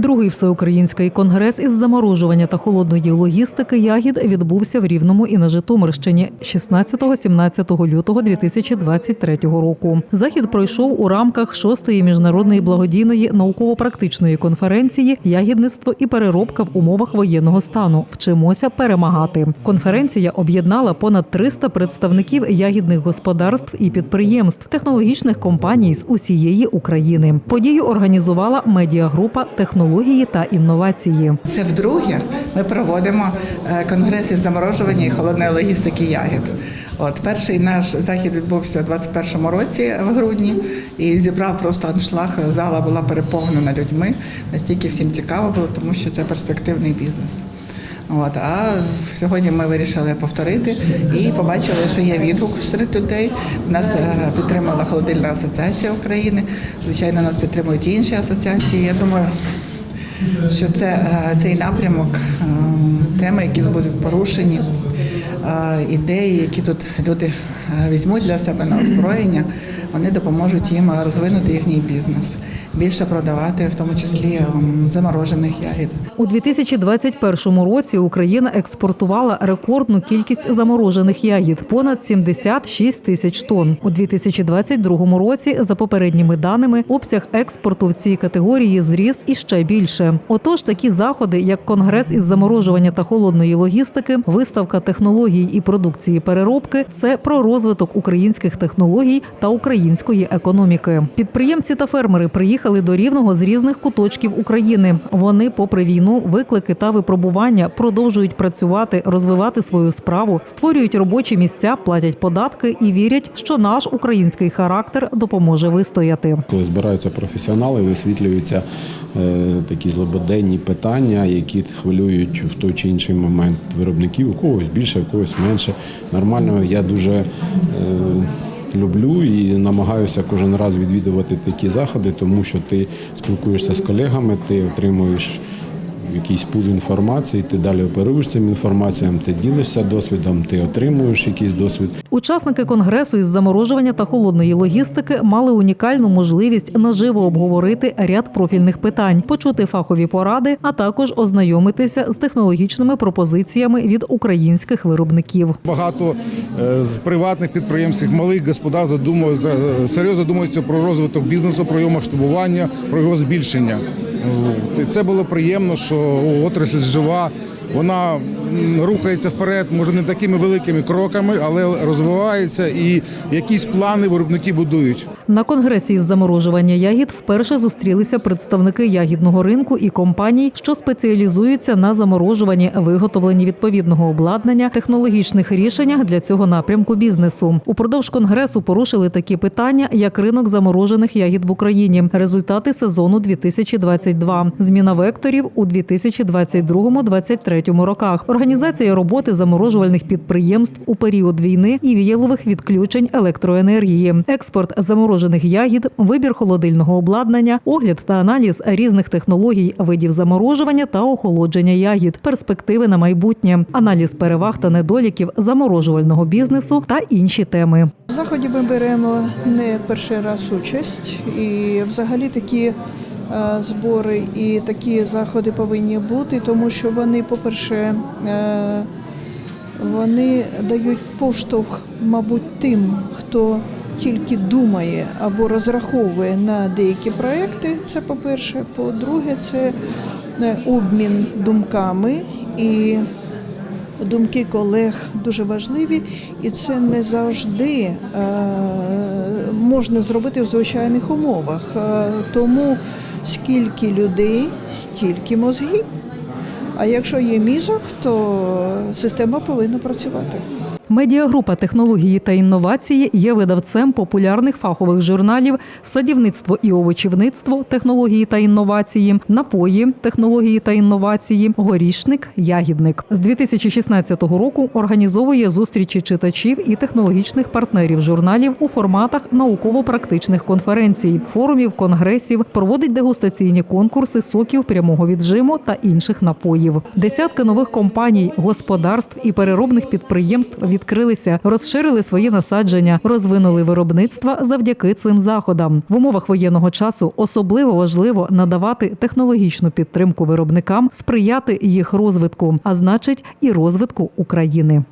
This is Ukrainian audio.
Другий всеукраїнський конгрес із заморожування та холодної логістики ягід відбувся в Рівному і на Житомирщині 16-17 лютого 2023 року. Захід пройшов у рамках шостої міжнародної благодійної науково-практичної конференції Ягідництво і переробка в умовах воєнного стану. Вчимося перемагати. Конференція об'єднала понад 300 представників ягідних господарств і підприємств, технологічних компаній з усієї України. Подію організувала медіагрупа технології та інновації. Це вдруге ми проводимо е, конгрес із заморожування і холодної логістики ягід. От перший наш захід відбувся у 21-му році в грудні і зібрав просто аншлаг. Зала була переповнена людьми. Настільки всім цікаво було, тому що це перспективний бізнес. От, а сьогодні ми вирішили повторити і побачили, що є відгук серед людей. Нас е, підтримала холодильна асоціація України. Звичайно, нас підтримують і інші асоціації. Я думаю, що це е, цей напрямок, е, теми, які будуть порушені, е, ідеї, які тут люди візьмуть для себе на озброєння, вони допоможуть їм розвинути їхній бізнес, більше продавати, в тому числі заморожених ягід. У 2021 році Україна експортувала рекордну кількість заморожених ягід понад 76 тисяч тонн. У 2022 році, за попередніми даними, обсяг експорту в цій категорії зріс іще більше. Отож, такі заходи, як конгрес із заморожування та холодної логістики, виставка технологій і продукції переробки, це про розвиток українських технологій та української економіки. Підприємці та фермери приїхали до рівного з різних куточків України. Вони, попри війну, виклики та випробування, продовжують працювати, розвивати свою справу, створюють робочі місця, платять податки і вірять, що наш український характер допоможе вистояти. Коли збираються професіонали, висвітлюються е, такі злободенні питання, які хвилюють в той чи інший момент виробників, у когось більше, у когось менше. Нормально, я дуже е, люблю і намагаюся кожен раз відвідувати такі заходи, тому що ти спілкуєшся з колегами, ти отримуєш якийсь пул інформації, ти далі оперуєш цим інформаціям, ти ділишся досвідом, ти отримуєш якийсь досвід. Учасники конгресу із заморожування та холодної логістики мали унікальну можливість наживо обговорити ряд профільних питань, почути фахові поради, а також ознайомитися з технологічними пропозиціями від українських виробників. Багато е, з приватних підприємств, малих господарств задумуються, серйозно задумуються про розвиток бізнесу, про його масштабування, про його збільшення. Це було приємно, що отрасль жива. Вона рухається вперед, може не такими великими кроками, але розвивається і якісь плани виробники будують. На конгресі із заморожування ягід вперше зустрілися представники ягідного ринку і компаній, що спеціалізуються на заморожуванні, виготовленні відповідного обладнання, технологічних рішеннях для цього напрямку бізнесу. Упродовж конгресу порушили такі питання, як ринок заморожених ягід в Україні, результати сезону 2022, зміна векторів у 2022-2023 роках, організація роботи заморожувальних підприємств у період війни і віялових відключень електроенергії, експорт заморожених ягід, вибір холодильного обладнання, огляд та аналіз різних технологій, видів заморожування та охолодження ягід, перспективи на майбутнє, аналіз переваг та недоліків заморожувального бізнесу та інші теми. В заході ми беремо не перший раз участь, і взагалі такі збори і такі заходи повинні бути, тому що вони, по-перше, е, вони дають поштовх, мабуть, тим, хто тільки думає або розраховує на деякі проекти. Це по-перше. По-друге, це е, обмін думками і думки колег дуже важливі, і це не завжди е, можна зробити в звичайних умовах. Е, тому скільки людей, стільки мозгів. А якщо є мізок, то система повинна працювати. Медіагрупа технології та інновації є видавцем популярних фахових журналів Садівництво і овочівництво, технології та інновації, напої, технології та інновації, горішник, ягідник. З 2016 року організовує зустрічі читачів і технологічних партнерів журналів у форматах науково-практичних конференцій, форумів, конгресів, проводить дегустаційні конкурси соків прямого віджиму та інших напоїв. Десятки нових компаній, господарств і переробних підприємств від відкрилися, розширили свої насадження, розвинули виробництва завдяки цим заходам. В умовах воєнного часу особливо важливо надавати технологічну підтримку виробникам, сприяти їх розвитку, а значить і розвитку України.